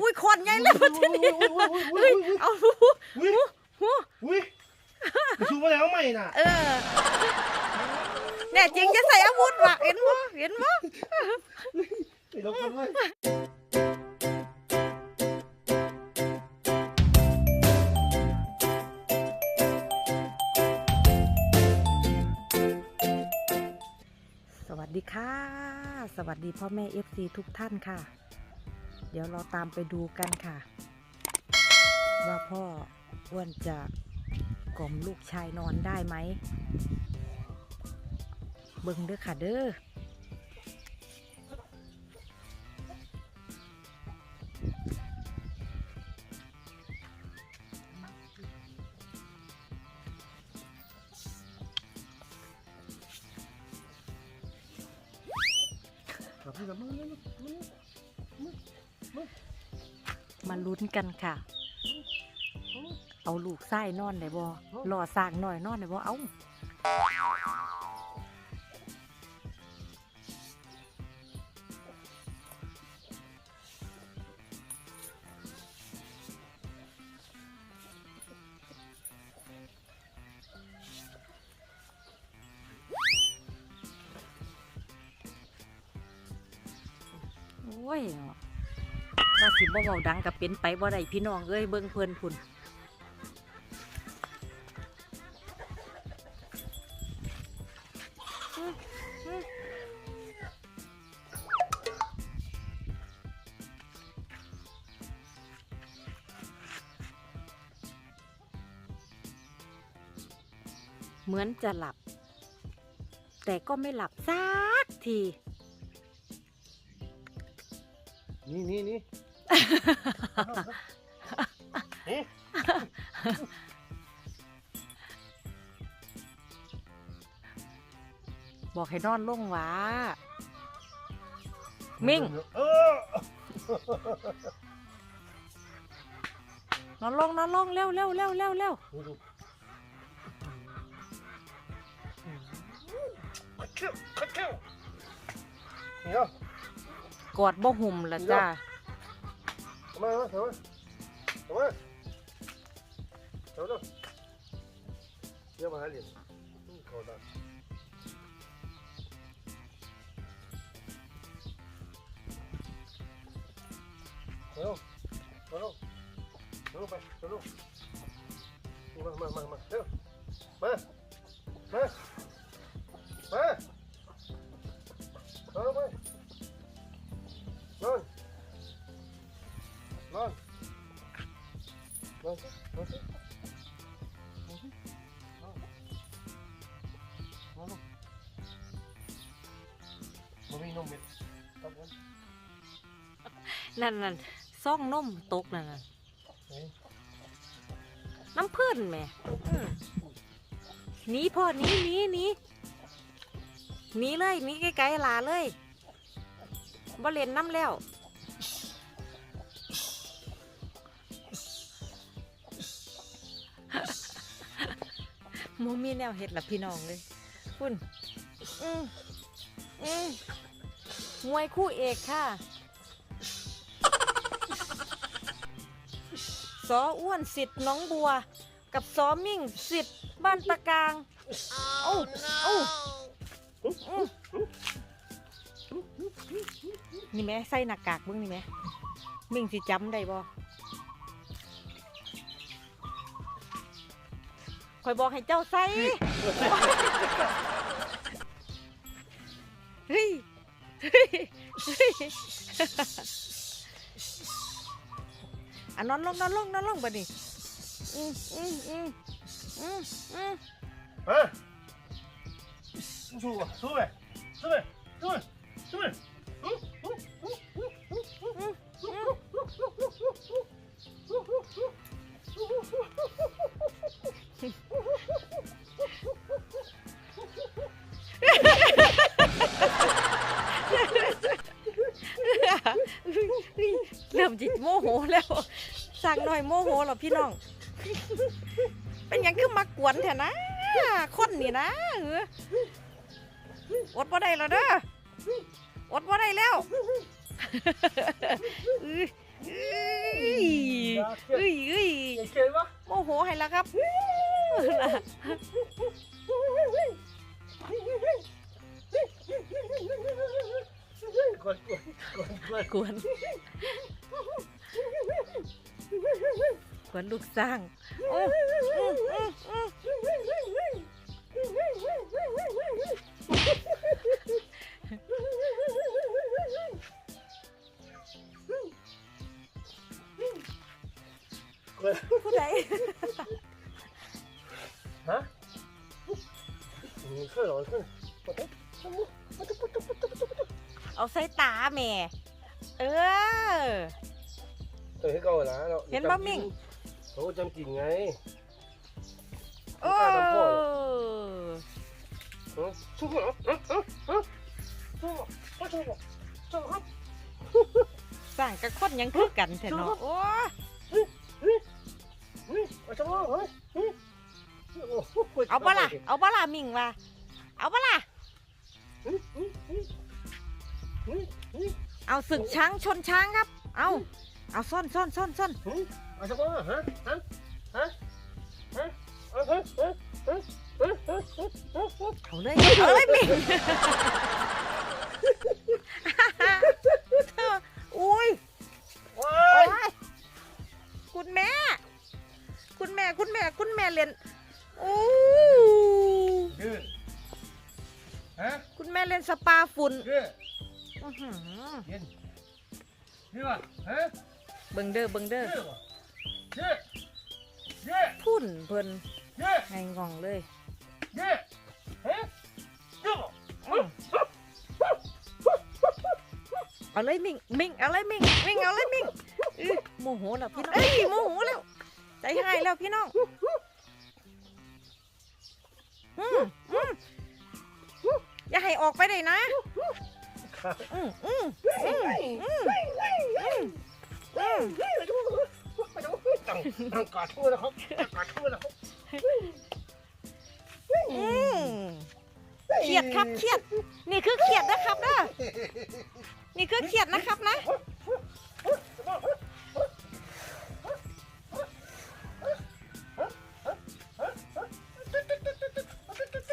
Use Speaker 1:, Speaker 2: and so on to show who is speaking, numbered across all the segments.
Speaker 1: อุ้ยคนใหญ่เลยทีนี้เฮ้ยเอาหู
Speaker 2: อุ้ย
Speaker 1: หู
Speaker 2: อุ้ยไปชูมาแล้วใหม่น่ะ
Speaker 1: เออแน่จริงจะใส่อาวุธว่ะเห็นบ่เห็นบ่
Speaker 2: ไปลบกันเลย
Speaker 1: สวัสดีค่ะ สวัสดีพ่อแม่ FC ทุกท่านค่ะ เดี๋ยวเราตามไปดูกันค่ะ ว่าพ่ออ้วนจะกล่อมลูกชายนอนได้ไหม เบิ่งเด้อค่ะเด้อ
Speaker 2: มา
Speaker 1: ลุ้นกันค่ะ เอาลูกไส้นอนได้บ่รอสร้างหน่อยนอนได้บ่เอาโอ้ยเนาะ ว่าสิบ่เว้าดังกับเป็นไปบ่ได้พี่น้องเอ้ยเบิ่งเพิ่นพุ่นเหมือนจะหลับ แต่ก็ไม่หลับสักที
Speaker 2: นี่นี่นี่
Speaker 1: บอกให้นอนลงหวามิ่ง
Speaker 2: เออน
Speaker 1: อนลงนอนลงเร็วเร็วเร็วเร็วเร็ว
Speaker 2: ดูดูขัดเขี้ยวขัดเขี้ยวเนี่ย
Speaker 1: กอดบ่หุ่มละจ้า
Speaker 2: ทำไมวะทำไมทำไมเดี๋ยวเดี๋ยวเดี๋ยวมาหาเหรียญอืมเขาดันเร็วเร็วเร็วไปเร็วมามามามาเร็วมามามา นั่นนั่น
Speaker 1: ซ่องนมตกนั่นน่ะ
Speaker 2: เฮ้ย
Speaker 1: น้ำเพื่อนแหม่อืมหนีพ่อหนีหนีหนีหนีเลยหนีไกลๆหลาเลยบ่เล่นน้ำแล้ว โมมีแนวเห็ดละพี่น้องเลยคุณอืมอืมมวยคู่เอกค่ะ สออ้วนสิทธิ์หน้องบัว กับสอมิ่งสิทธิ์บ้านตะกลางเอ้าเอ้าอื้อนี่แม่ใส่หน้ากากเบึ้งนี่แม่มิ่งสิจำได้บ่คอยบอกให้เจ้าใส่เฮ้ยเฮ้ยเฮ้ย อะนอนลงนอนลงนอนลงบัดนี้อืมอืมอืมอืมอืม
Speaker 2: มาสู้อะสู้ไปสู้ไปสู้ไปสู้ไป
Speaker 1: เริ่มจิตโมโหแล้วสั่งหน่อยโมโหหรอพี่น้อง เป็นยังคือมากวนแถนะคนนี่นะเอออดบ่ได้แล้วเด้ออดบ่ได้แล้วอื้อเอ้ยเอ้ยเอ้ย
Speaker 2: อย่าเกลีย
Speaker 1: โมโหให้ละครับ
Speaker 2: กวนกวนกวนกวน
Speaker 1: วนลูกสร้างผู้ใด
Speaker 2: ฮะขึ้นหรอขึ้น
Speaker 1: เอาใส่ตาแม่ เออ
Speaker 2: เห็น
Speaker 1: บ่มิ่ง
Speaker 2: โอ้จำกิ่งไง
Speaker 1: โอ้
Speaker 2: สั่งกระค
Speaker 1: นยังคือกันเถอะ
Speaker 2: เนาะโอ้
Speaker 1: เอาบะล่ะ เอาบะล่ะมิงวะเอาบะล่ะ
Speaker 2: เอา
Speaker 1: ศึกช้างชนช้างครับ เอา เอาซ่อนซ่อนซ่อนซ่อน
Speaker 2: เอาสักบ้างฮะฮะฮะฮะเขาเล
Speaker 1: ยเขาเลยมิอุ้ยคุณแม่ คุณแม่คุณแม่คุณแม่เรียนอู้
Speaker 2: ยืฮะ
Speaker 1: คุณแม่เรียนสปาฝุ่น
Speaker 2: ยืนยืนยืนฮะ
Speaker 1: เบิงเด้อเบิงเด้อ พุ่นเพิ่น
Speaker 2: ยืน
Speaker 1: ไงงองเลย
Speaker 2: ยืนฮะยืนวะ
Speaker 1: อืมเอาเลยมิงมิงเอาเลยมิงมิงเอาเลยมิงโมโหแล้วพี่น้องเอ้ยโมโหแล้วใจหายแล้วพี่น้องอืมอืมอย่าให้ออกไปเลยนะอืมอืมอืมอืมอืม อืม
Speaker 2: ตั้งตั้งกอดทั่วนะครับตั้งกอดทั่วนะครับ
Speaker 1: อืมเครียดครับเครียด นี่คือเครียดนะครับนะนี่คือเครียดนะครับนะ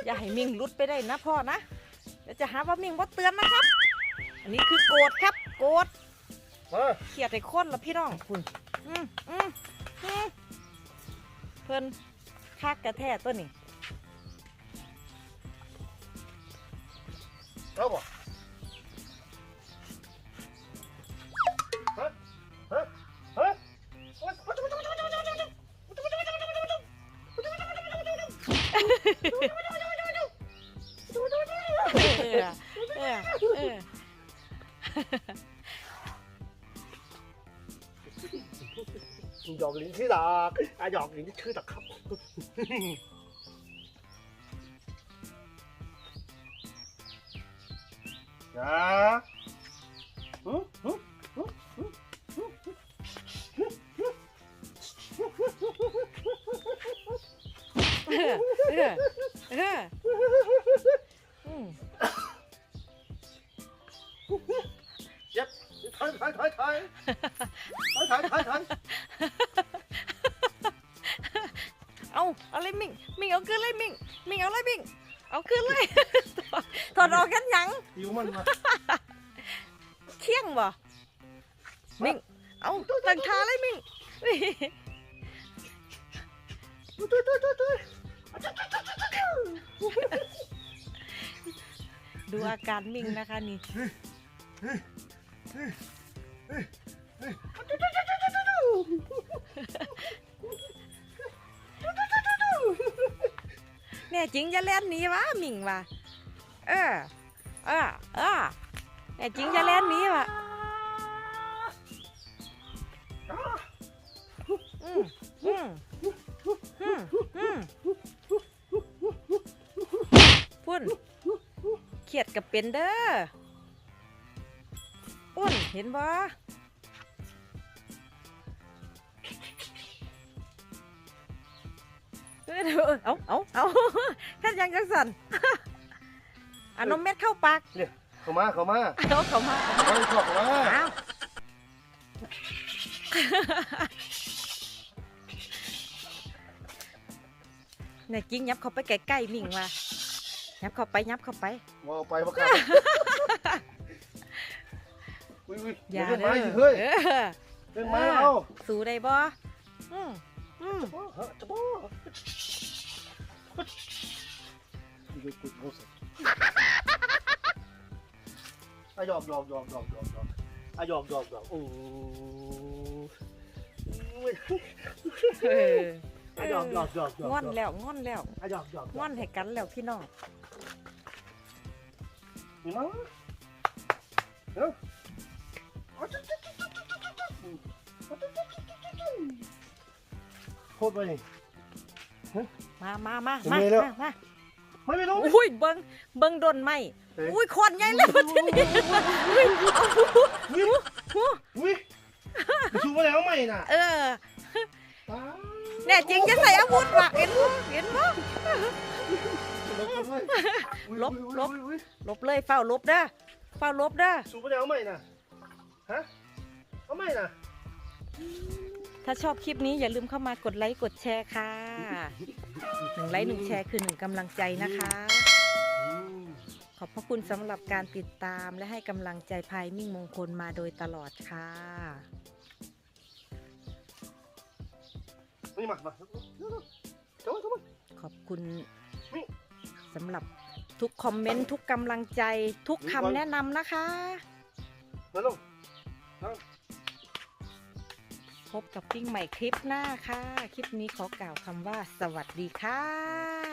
Speaker 1: อย่าให้มิงหลุดไปได้นะพ่อนะเดี๋ยวจะหาว่ามิงบ่เตือนนะครับ อันนี้คือโกรธครับ โกรธ
Speaker 2: มา
Speaker 1: เครียดไอ้คนละพี่น้องคุณอืมอืมอืม เพิ่นคักกระแทกตัวนี้
Speaker 2: เอาบ่ หยอกลิ้นที่ดอกอะหยอกลิ้นที่ชื่อตะครับ นะฮึฮึฮึฮึ
Speaker 1: เออเออเออ เอาขึ้นเลย ถอดออกกันยัง
Speaker 2: หิวมันมา
Speaker 1: เที่ยงบ่มิงเอาตั้งท่าเลยมิง
Speaker 2: ตุ้ยตุ้ยตุ้ยตุ้ยตุ้ย
Speaker 1: ดูอาการมิงนะคะนี่ จริงจะเล่นนี้วะมิงวะเออเออเออแน่จริงจะเล่นนี้วะอืมอืมอืมอืมพุ่นเขียดกับเป็นเด้อพุ่นเห็นบ่ เออเอาเอาเอาแค่ยังจังสันอะนมเม็ดเข้าปาก
Speaker 2: เนี่ยเข้ามาเข้ามา
Speaker 1: เอาเข้ามาเข้ามา
Speaker 2: เข้ามาเข้ามา
Speaker 1: เอาเนี่ยกิ้งยับเข้าไปใกล้ๆมิ่งว่ะยับเข้าไปยับเข้าไป
Speaker 2: มองไปประกาศอุ้ยอุ้ย
Speaker 1: อย่า
Speaker 2: เล่น
Speaker 1: เด้
Speaker 2: ไม้
Speaker 1: อ
Speaker 2: สิเฮ้ย
Speaker 1: เออ
Speaker 2: เล่นไม้เอา
Speaker 1: สู้ได้บ่อืมอืม
Speaker 2: จะบ้า ดูกุดโมสอะหยอกหยอกหยอกหยอกหยอกหยอกอะหยอกหยอกหยอกโอ้ย
Speaker 1: เออ
Speaker 2: อะหยอกหยอกหยอกหยอก
Speaker 1: งอนแล้วงอนแล้ว
Speaker 2: อะหยอกหยอก
Speaker 1: งอนให้กันแล้วพี่น้อง
Speaker 2: นี่มั้งเนาะโคตรไปนี่
Speaker 1: มามามา
Speaker 2: เป็น
Speaker 1: มา
Speaker 2: ไงแล้ว
Speaker 1: มามา
Speaker 2: ไม่ไม่รู้
Speaker 1: อุ้ยเบิงเบิงโดนไหม
Speaker 2: เอ๊ะ
Speaker 1: อุ้ยคนใหญ่แล้วทีนี้อุ้ยเอาหูหูหู
Speaker 2: อุ้ยชูมาแล้วใหม่น่ะ
Speaker 1: เออแน่จริงจะใส่อาวุธว่ะเห็นบ่เห็นบ่ ลบลบลบเลยเฝ้าลบเด้อเฝ้าลบเด้อ
Speaker 2: ชูมาแล้วใหม่น่ะฮะเอาใหม่น่ะ
Speaker 1: ถ้าชอบคลิปนี้อย่าลืมเข้ามากดไลค์กดแชร์ค่ะหนึ่งไลค์หนึ่งแชร์คือหนึ่งกำลังใจนะคะ ขอบพระคุณสำหรับการติดตามและให้กำลังใจภายมิ่งมงคลมาโดยตลอดค่ะ
Speaker 2: นี่มามาเข้ามาเข้ามา
Speaker 1: ขอบคุณสำหรับทุกคอมเมนต์ทุกกำลังใจทุกคำแนะนำนะคะ
Speaker 2: มาลง
Speaker 1: พบกับปิ้งใหม่คลิปหน้าค่ะ คลิปนี้ขอกล่าวคำว่า สวัสดีค่ะ